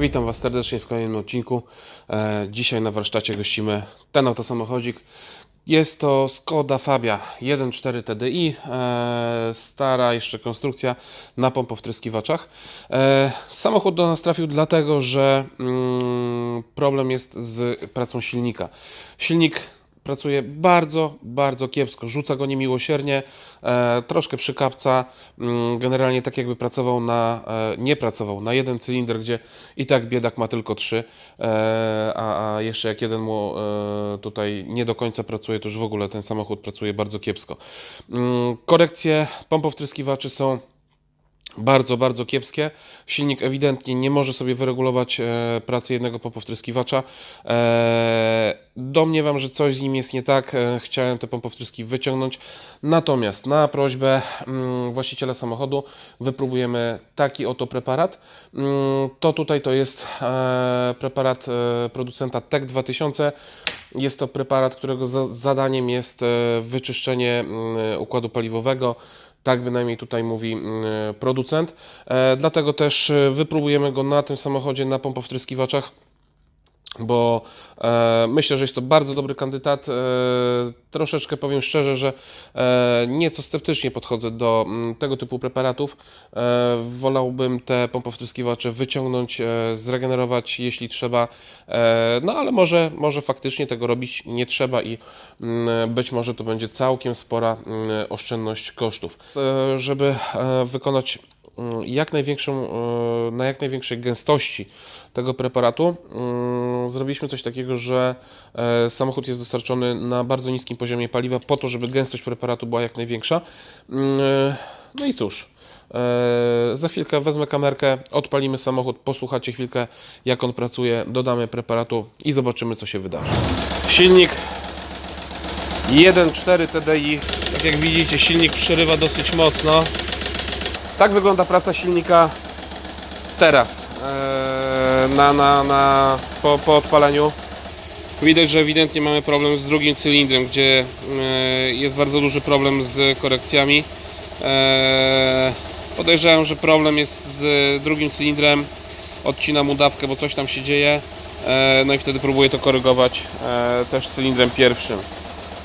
Witam Was serdecznie w kolejnym odcinku. E, dzisiaj na warsztacie gościmy ten oto samochodzik. Jest to Skoda Fabia 1.4 TDI, e, stara jeszcze konstrukcja na pompowtryskiwaczach. E, samochód do nas trafił dlatego, że mm, problem jest z pracą silnika. Silnik pracuje bardzo, bardzo kiepsko. Rzuca go niemiłosiernie, e, troszkę przykapca. Mm, generalnie tak jakby pracował na, e, nie pracował na jeden cylinder, gdzie i tak biedak ma tylko trzy, e, a, a jeszcze jak jeden mu e, tutaj nie do końca pracuje, to już w ogóle ten samochód pracuje bardzo kiepsko. Mm, korekcje pompowtryskiwaczy są bardzo, bardzo kiepskie. Silnik ewidentnie nie może sobie wyregulować e, pracy jednego pompowtryskiwacza. E, domniemam, że coś z nim jest nie tak. E, chciałem te pompowtryski wyciągnąć. Natomiast na prośbę mm, właściciela samochodu wypróbujemy taki oto preparat. Mm, to tutaj to jest preparat producenta TEC 2000. Jest to preparat, którego za, zadaniem jest wyczyszczenie mm, układu paliwowego. Tak bynajmniej tutaj mówi mm, producent. E, dlatego też e, wypróbujemy go na tym samochodzie na pompowtryskiwaczach bo e, myślę, że jest to bardzo dobry kandydat. E, troszeczkę powiem szczerze, że e, nieco sceptycznie podchodzę do mm, tego typu preparatów. E, wolałbym te pompowtryskiwacze wyciągnąć, e, zregenerować, jeśli trzeba. E, no ale może, może faktycznie tego robić nie trzeba i mm, być może to będzie całkiem spora mm, oszczędność kosztów. E, żeby e, wykonać jak największą, e, na jak największej gęstości tego preparatu zrobiliśmy coś takiego, że e, samochód jest dostarczony na bardzo niskim poziomie paliwa po to, żeby gęstość preparatu była jak największa. Mm, e, No i cóż, e, za chwilkę wezmę kamerkę, odpalimy samochód, posłuchacie chwilkę jak on pracuje, dodamy preparatu i zobaczymy co się wydarzy. Silnik 1.4 TDI, tak jak widzicie silnik przerywa dosyć mocno. Tak wygląda praca silnika teraz na, na, na, po, po odpaleniu. Widać, że ewidentnie mamy problem z drugim cylindrem, gdzie e, jest bardzo duży problem z korekcjami. E, Podejrzewam, że problem jest z drugim cylindrem. Odcinam mu dawkę, bo coś tam się dzieje. E, No i wtedy próbuję to korygować też cylindrem pierwszym.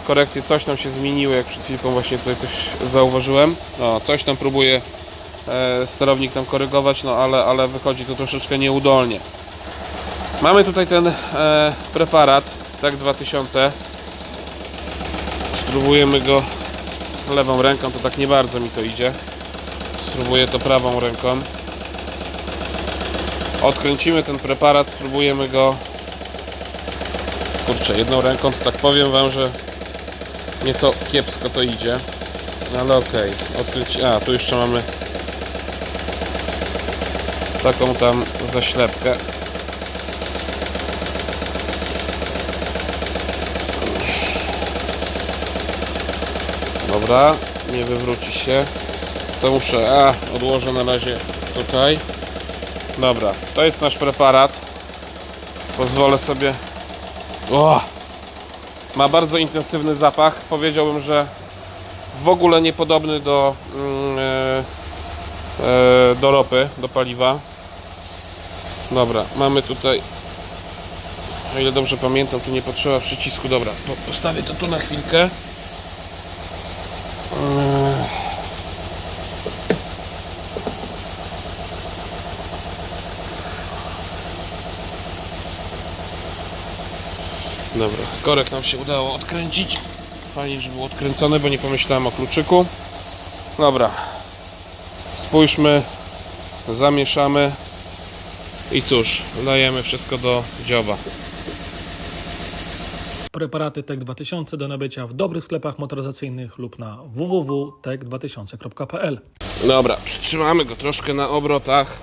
Korekcje coś tam się zmieniły, jak przed chwilką właśnie tutaj coś zauważyłem. No, coś tam próbuję sterownik tam korygować, no ale, ale wychodzi to troszeczkę nieudolnie. Mamy tutaj ten e, preparat, tak 2000. Spróbujemy go lewą ręką, to tak nie bardzo mi to idzie. Spróbuję to prawą ręką. Odkręcimy ten preparat, spróbujemy go. Kurczę, jedną ręką to tak powiem Wam, że nieco kiepsko to idzie. Ale okej, odkryć. A, tu jeszcze mamy taką tam zaślepkę. Dobra, nie wywróci się. To muszę, a, odłożę na razie tutaj. Dobra, to jest nasz preparat. Pozwolę sobie. O! Ma bardzo intensywny zapach. Powiedziałbym, że w ogóle niepodobny do, e, e, do ropy, do paliwa. Dobra, mamy tutaj. O ile dobrze pamiętam, tu nie potrzeba przycisku. Dobra, po, postawię to tu na chwilkę. Eee. Dobra, korek nam się udało odkręcić. Fajnie, że było odkręcone, bo nie pomyślałem o kluczyku. Dobra, spójrzmy, zamieszamy i cóż, lejemy wszystko do dzioba. Preparaty TEK 2000 do nabycia w dobrych sklepach motoryzacyjnych lub na www.tek2000.pl. Dobra, przytrzymamy go troszkę na obrotach.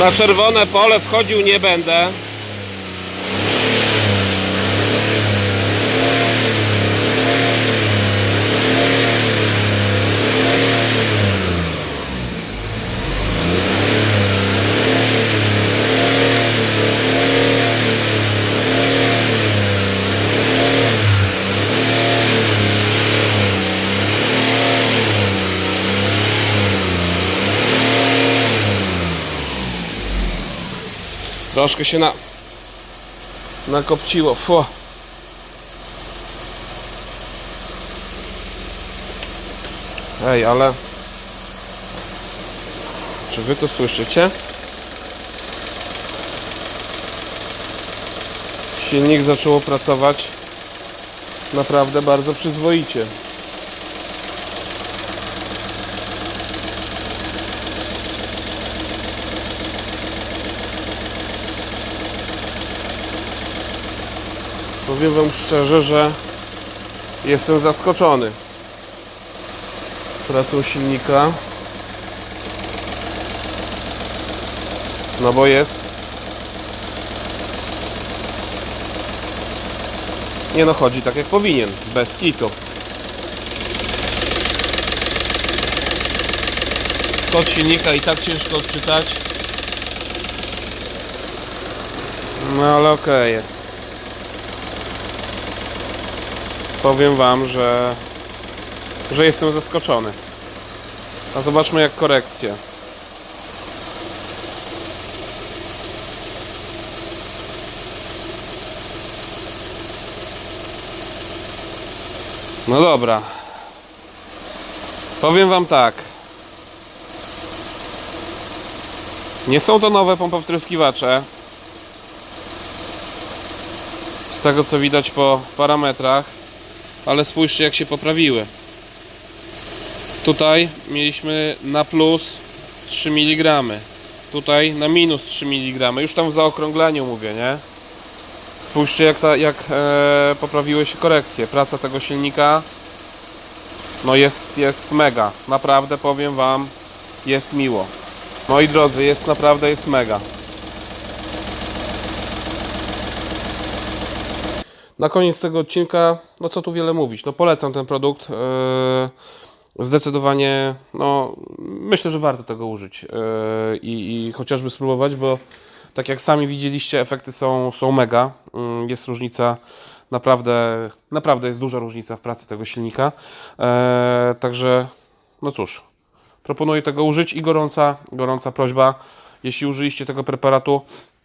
Na czerwone pole wchodził nie będę. Troszkę się na... nakopciło. Fu. Ej, ale... Czy wy to słyszycie? Silnik zaczął pracować naprawdę bardzo przyzwoicie. Powiem Wam szczerze, że jestem zaskoczony pracą silnika. No bo jest. Nie no, chodzi tak jak powinien, bez kitu. Kod silnika i tak ciężko odczytać. No ale okej. Powiem Wam, że, że jestem zaskoczony. A zobaczmy jak korekcja. No dobra. Powiem Wam tak. Nie są to nowe pompowtryskiwacze. Z tego co widać po parametrach ale spójrzcie jak się poprawiły. Tutaj mieliśmy na plus 3 mg. Tutaj na minus 3 mg. Już tam w zaokrągleniu mówię, nie? Spójrzcie jak, ta, jak e, poprawiły się korekcje. Praca tego silnika no jest, jest mega. Naprawdę powiem Wam, jest miło. Moi drodzy, jest naprawdę jest mega. Na koniec tego odcinka, no co tu wiele mówić, no polecam ten produkt. Yy, Zdecydowanie, no myślę, że warto tego użyć yy, i, i chociażby spróbować, bo tak jak sami widzieliście, efekty są, są mega. Yy, Jest różnica, naprawdę, naprawdę jest duża różnica w pracy tego silnika. Yy, Także, no cóż, proponuję tego użyć i gorąca, gorąca prośba, jeśli użyliście tego preparatu,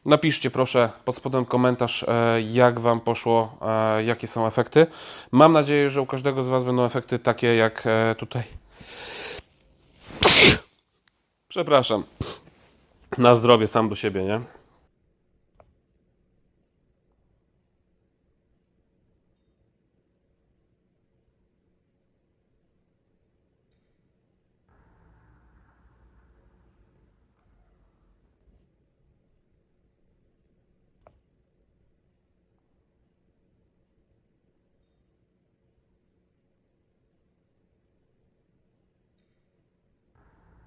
napiszcie proszę pod spodem komentarz, e, jak Wam poszło, e, jakie są efekty. Mam nadzieję, że u każdego z Was będą efekty takie jak e, tutaj. Przepraszam. Na zdrowie sam do siebie, nie?